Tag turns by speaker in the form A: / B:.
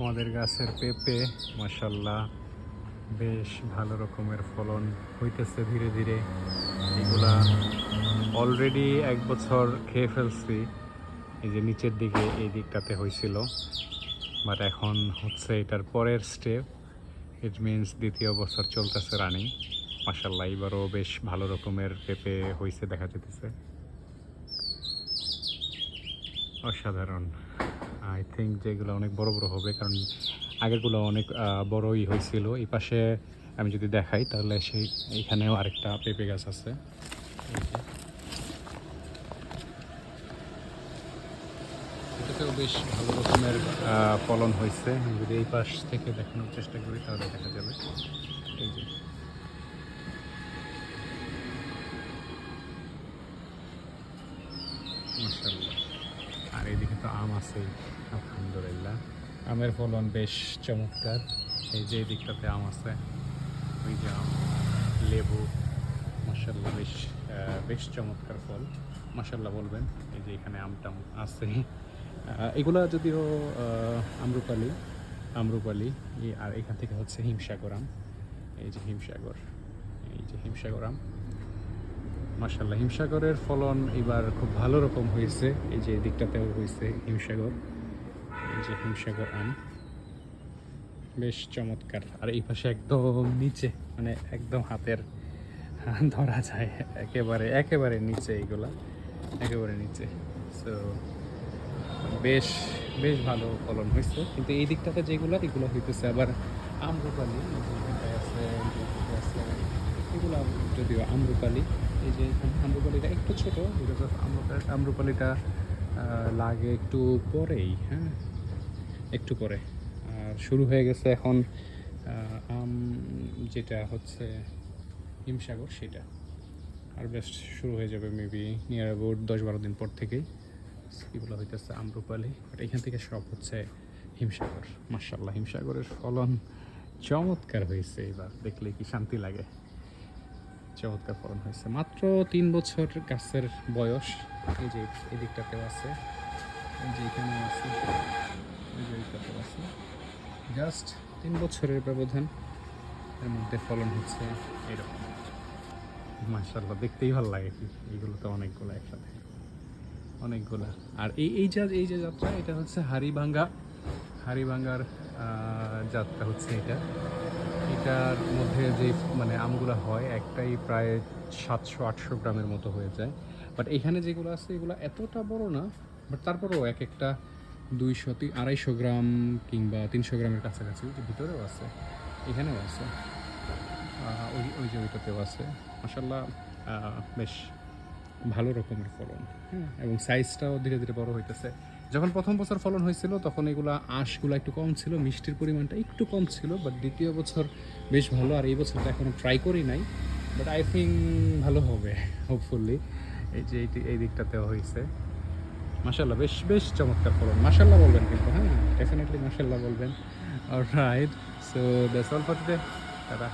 A: আমাদের গাছের পেঁপে মাসাল্লাহ বেশ ভালো রকমের ফলন হইতেছে ধীরে ধীরে। এগুলা অলরেডি এক বছর খেয়ে ফেলছি, এই যে নিচের দিকে, এই দিকটাতে হয়েছিল বাট এখন হচ্ছে এটার পরের স্টেপ ইট মিনস দ্বিতীয় বছর চলতেছে রানিং মাসাল্লাহ এবারও বেশ ভালো রকমের পেঁপে হয়েছে দেখা যেতেছে অসাধারণ। আই থিঙ্ক যেগুলো অনেক বড় বড় হবে, কারণ আগেরগুলো অনেক বড়ই হয়েছিল। এই পাশে আমি যদি দেখাই, তাহলে সেই এইখানেও আরেকটা পেঁপে গাছ আছে। এটাতেও বেশ ভালো রকমের ফলন হয়েছে। যদি এই পাশ থেকে দেখানোর চেষ্টা করি, তাহলে দেখা যাবে। এই যে মাশাআল্লাহ আর এদিকে তো আম আছে, আলহামদুলিল্লাহ। আমের ফলন বেশ চমৎকার। এই যে দিকটাতে আম আছে ওই যে আম, লেবু মাসাল্লাহ বেশ বেশ চমৎকার ফল। মাসাল্লাহ বলবেন, এই যে এখানে আমটাম আছে। এগুলা যদিও আম্রপালি আম্রপালি আর এখান থেকে হচ্ছে হিমসাগর আম। এই যে হিমসাগর, এই যে হিমসাগর আম। মাসাল্লাহ হিমসাগরের ফলন এবার খুব ভালো রকম হয়েছে। এই যে দিকটাতেও হয়েছে হিমসাগর, এই যে হিমসাগর আম। বেশ চমৎকার। আর এই পাশে একদম নিচে মানে একদম হাতের ধরা যায়, একেবারে একেবারে নিচে এইগুলা, একেবারে নিচে। সো বেশ বেশ ভালো ফলন হয়েছে। কিন্তু এই দিকটাতে যেগুলো, এগুলো হইতেছে আবার যে এখানটায় আছে আছে। এগুলো যদিও আম্রপালি, এই যে আম্রপালিটা একটু ছোট বিকজ অফ আম্রপালিটা লাগে একটু পরেই হ্যাঁ? একটু পরে। আর শুরু হয়ে গেছে এখন আম যেটা হচ্ছে হিমসাগর, সেটা। হারভেস্ট শুরু হয়ে যাবে মেবি নিয়ার অ্যাবাউট দশ বারো দিন পর থেকেই। এগুলো হইতেছে আম্রপালি বাট এখান থেকে সব হচ্ছে হিমসাগর। মার্শাল্লাহ হিমসাগরের ফলন চমৎকার হয়েছে এবার, দেখলে কি শান্তি লাগে। চমৎকার ফলন হয়েছে। মাত্র তিন বছর গাছের বয়স। এই যে এই দিকটাতেও আছে। এই যে এখানেও আছে। এই যে এইটাতেও আছে। জাস্ট তিন বছরের ব্যবধান এর মধ্যে ফলন হচ্ছে এরকম। মার্শাল্লাহ দেখতেই ভালো লাগে কি? এইগুলো তো অনেকগুলো একসাথে। অনেকগুলা। আর এই এই যা এই যে যাত্রা এটা হচ্ছে হাড়িভাঙ্গা। হাড়িভাঙ্গার আহ, যাত্রা হচ্ছে এটা। এটার মধ্যে যে মানে আমগুলো হয়, একটাই প্রায় সাতশো, আটশো গ্রামের মতো হয়ে যায়। বাট এখানে যেগুলো আছে, এগুলো এতটা বড় না বাট তারপরেও এক একটা দুইশো আড়াইশো গ্রাম কিংবা তিনশো গ্রামের কাছাকাছি ভিতরেও আছে, এখানেও আছে। ওই ওই যে ওইটাতেও আছে। মাসাল্লাহ বেশ ভালো রকমের ফলন হ্যাঁ এবং সাইজটাও ধীরে ধীরে বড় হইতেছে। যখন প্রথম বছর ফলন হয়েছিল, তখন এগুলা আঁশগুলো একটু কম ছিল, মিষ্টির পরিমাণটা একটু কম ছিল বাট দ্বিতীয় বছর বেশ ভালো, আর এই বছর তো এখনও ট্রাই করি নাই বাট আই থিঙ্ক ভালো হবে হোপফুলি এই যে এই দিকটাতেও হয়েছে। মাসাল্লাহ বেশ বেশ চমৎকার ফলন। মাসাল্লাহ বলবেন কিন্তু হ্যাঁ ডেফিনেটলি মাসাল্লাহ বলবেন। Right so that's all for today দাদা